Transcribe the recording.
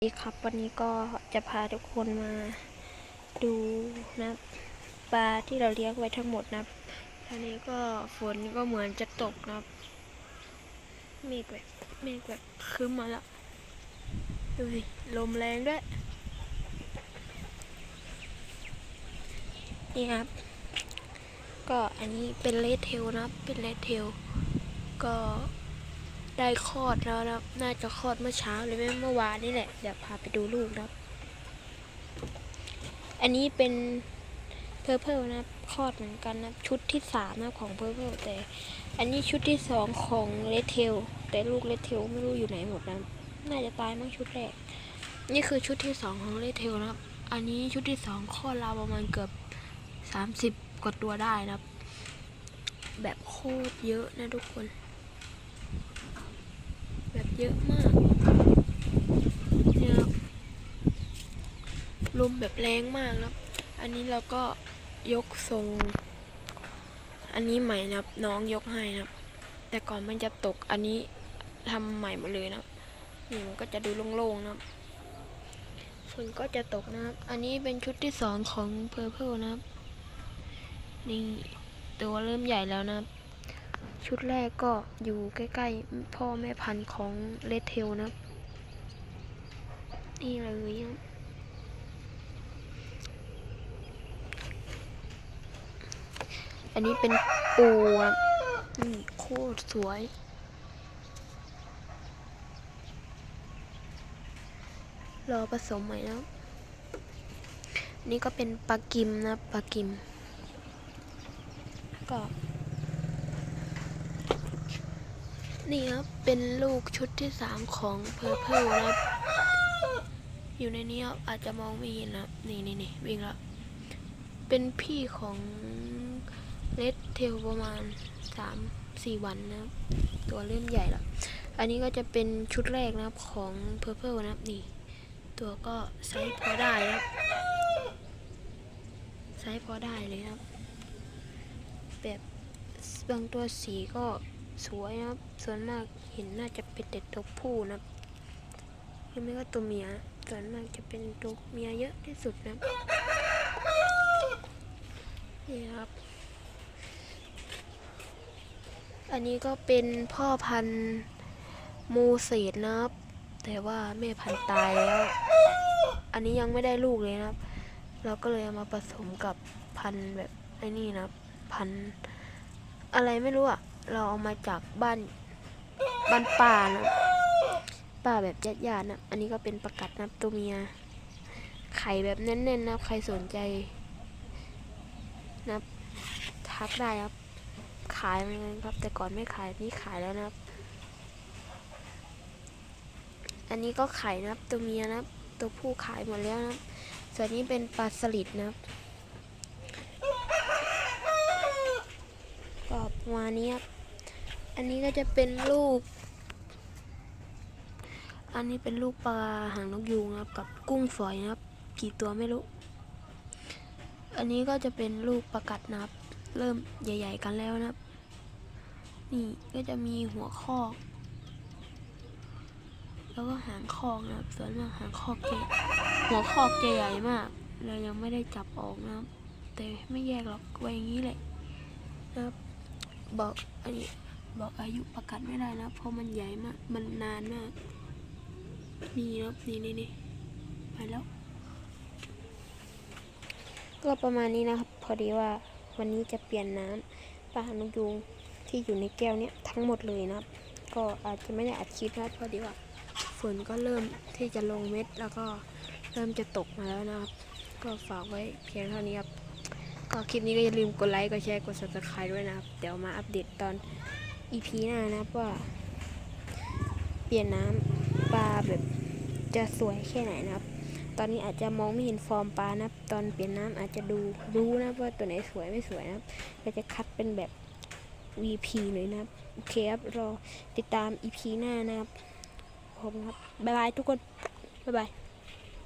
สวัสดีครับวันนี้ก็จะพาทุกคนมาดูนะปลาที่เราเลี้ยงไว้ทั้งหมดนะตอนนี้ก็ฝนก็เหมือนจะตกนะเมฆแบบเมฆแบบครึ้มมาแล้วดูสิลมแรงด้วยนี่ครับ ก็อันนี้เป็นเลดเทลนะเป็นเลดเทลก็ ได้คลอดแล้วนะน่าจะคลอดเมื่อเช้าหรือไม่เมื่อวานนี่แหละ เดี๋ยวพาไปดูลูกนะครับ อันนี้เป็นเพอร์เพลนะคลอดเหมือนกันนะ ชุดที่สามนะของเพอร์เพลแต่ อันนี้ชุดที่สองของเลเทลแต่ลูกเลเทลไม่รู้อยู่ไหนหมดนะ น่าจะตายมั้งชุดแรก นี่คือชุดที่สองของเลเทลนะครับ อันนี้ชุดที่สองคลอดราวประมาณเกือบสามสิบกว่าตัวได้นะครับ แบบโคตรเยอะนะทุกคน เยอะมากเนี่ยครับลมแบบแรงมากนะครับอันนี้เราก็ยกทรง อันนี้ใหม่นะน้องยกให้นะแต่ก่อนมันจะตกอันนี้ทำใหม่หมดเลยนะนี่มันก็จะดูโล่งๆนะครับฝนก็จะตกนะครับ อันนี้เป็นชุดที่สองของเพอร์เพลนะครับ นี่ตัวเริ่มใหญ่แล้วนะครับ ชุดแรกก็อยู่ใกล้ๆ พ่อแม่พันธุ์ของเลดเทลนะ นี่เลยอันนี้เป็นปูครับนี่โคตรสวย รอผสมใหม่นะครับนี่ก็เป็นปลากิมนะปลากิม ก็ นี่ครับ เป็นลูกชุดที่สามของเพอร์เพลนะครับ อยู่ในนี้ครับอาจจะมองไม่เห็นนะนี่นี่นี่วิ่งแล้ว เป็นพี่ของเลดเทลประมาณสามสี่วันนะครับ ตัวเริ่มใหญ่แล้ว อันนี้ก็จะเป็นชุดแรกนะครับของเพอร์เพลนะครับนี่ ตัวก็ไซส์พอได้นะครับไซส์พอได้เลยครับ แบบบางตัวสีก็ สวยนะครับ ส่วนมากเห็นน่าจะเป็นแต่ตัวผู้นะครับไม่ก็ตัวเมีย ส่วนมากจะเป็นตัวเมียเยอะที่สุดนะครับนี่ครับ อันนี้ก็เป็นพ่อพันธุ์มูเศษนะครับ แต่ว่าแม่พันธุ์ตายแล้ว อันนี้ยังไม่ได้ลูกเลยนะครับ เราก็เลยเอามาผสมกับพันธุ์แบบไอ้นี่นะพันธุ์อะไรไม่รู้อะ เราเอามาจากบ้านบ้านป่านะป่าแบบญาติๆนะอันนี้ก็เป็นประกัดนับตัวเมีย ไข่แบบแน่นๆนับใครสนใจนับทักได้ครับ ขายเหมือนกันครับ แต่ก่อนไม่ขายนี่ขายแล้วนะครับ อันนี้ก็ไข่นะครับตัวเมียนะครับตัวผู้ขายหมดแล้วนะครับส่วนนี้เป็นปลาสลิดนะครับก็ประมาณนี้ครับ อันนี้ก็จะเป็นลูก อันนี้เป็นลูกปลาหางนกยูงครับ กับกุ้งฝอยนะครับ กี่ตัวไม่รู้ อันนี้ก็จะเป็นลูกประกัดนะครับ เริ่มใหญ่ ๆ กันแล้วนะครับ นี่ก็จะมีหัวคอกแล้วก็หางคอกนะครับ ส่วนมากหางคอกจะหัวคอกจะใหญ่มากเรายังไม่ได้จับออกนะครับ แต่ไม่แยกหรอกไว้อย่างนี้แหละนะครับบอกอันนี้ บอกอายุประกันไม่ได้นะ เพราะมันใหญ่มาก มันนานมาก นี่นะครับนี่นี่นี่ไปแล้ว ก็ประมาณนี้นะครับ พอดีว่าวันนี้จะเปลี่ยนน้ำปลาหนกยูงที่อยู่ในแก้วเนี้ยทั้งหมดเลยนะครับ ก็อาจจะไม่ได้อัดคลิปนะพอดีว่าฝนก็เริ่มที่จะลงเม็ดแล้วก็เริ่มจะตกมาแล้วนะครับ ก็ฝากไว้เพียงเท่านี้ครับก็คลิปนี้ก็อย่าลืมกดไลค์ กดแชร์ กด subscribe ด้วยนะครับ เดี๋ยวมาอัปเดตตอน EP หน้านับว่าเปลี่ยนน้ำปลาแบบจะสวยแค่ไหนนะครับ ตอนนี้อาจจะมองไม่เห็นฟอร์มปลานะครับตอนเปลี่ยนน้ำอาจจะดูรู้นะว่าตัวไหนสวยไม่สวยนะครับเราจะคัดเป็นแบบ VP เลยนะครับโอเคครับรอติดตาม EP หน้านะครับผมครับ บ๊ายบายทุกคน บ๊ายบาย